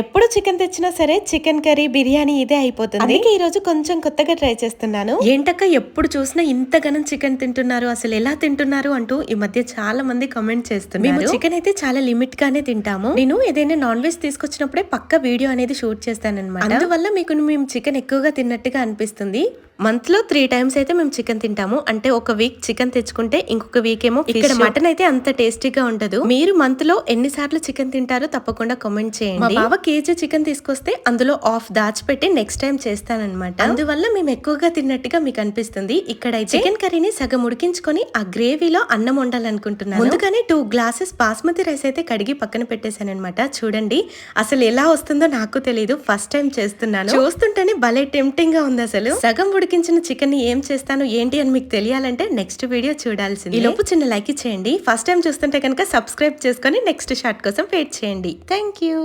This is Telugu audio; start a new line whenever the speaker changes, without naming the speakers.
ఎప్పుడు చికెన్ తెచ్చినా సరే చికెన్ కర్రీ బిర్యానీ ఇదే అయిపోతుంది. అందుకే ఈ రోజు కొంచెం కొత్తగా ట్రై చేస్తున్నాను. ఏంటక్క ఎప్పుడు చూసినా ఇంతగానం చికెన్ తింటున్నారు అసలు ఎలా తింటున్నారు అంటూ ఈ మధ్య చాలా మంది కమెంట్ చేస్తున్నారు. మేము చికెన్ అయితే చాలా లిమిట్ గానే తింటాము. నేను ఏదైనా నాన్ వెజ్ తీసుకొచ్చినప్పుడే పక్క వీడియో అనేది షూట్ చేస్తానన్నమాట. అందువల్ల మీకు మేము చికెన్ ఎక్కువగా తిన్నట్టుగా అనిపిస్తుంది. మంత్లో త్రీ టైమ్స్ అయితే మేము చికెన్ తింటాము. అంటే ఒక వీక్ చికెన్ తెచ్చుకుంటే ఇంకొక వీక్ ఏమో ఇక్కడ మటన్ అయితే అంత టేస్టీగా ఉండదు. మీరు మంత్లో ఎన్ని సార్లు చికెన్ తింటారో తప్పకుండా కామెంట్ చేయండి. మా బావ కేజీ చికెన్ తీసుకొస్తే అందులో ఆఫ్ దాచిపెట్టి నెక్స్ట్ టైం చేస్తానన్నమాట. అందువల్ల మేము ఎక్కువగా తిన్నట్టుగా మీకు అనిపిస్తుంది. ఇక్కడ చికెన్ కర్రీని సగం ఉడికించుకొని ఆ గ్రేవీలో అన్నం వండాలనుకుంటున్నాను ముందుగానే టూ గ్లాసెస్ బాస్మతి రైస్ అయితే కడిగి పక్కన పెట్టేశాను అనమాట చూడండి అసలు ఎలా వస్తుందో నాకు తెలియదు ఫస్ట్ టైం చేస్తున్నాను. చూస్తుంటేనే భలే టెంప్టింగ్గా ఉంది అసలు. సగం ఉడికించిన చికెన్ని ఏం చేస్తాను ఏంటి అని మీకు తెలియాలంటే నెక్స్ట్ వీడియో చూడాల్సింది. ఈ లోపు చిన్న లైక్ చేయండి ఫస్ట్ టైం చూస్తుంటే కనుక సబ్స్క్రైబ్ చేసుకొని నెక్స్ట్ షార్ట్ కోసం వెయిట్ చేయండి. Thank you.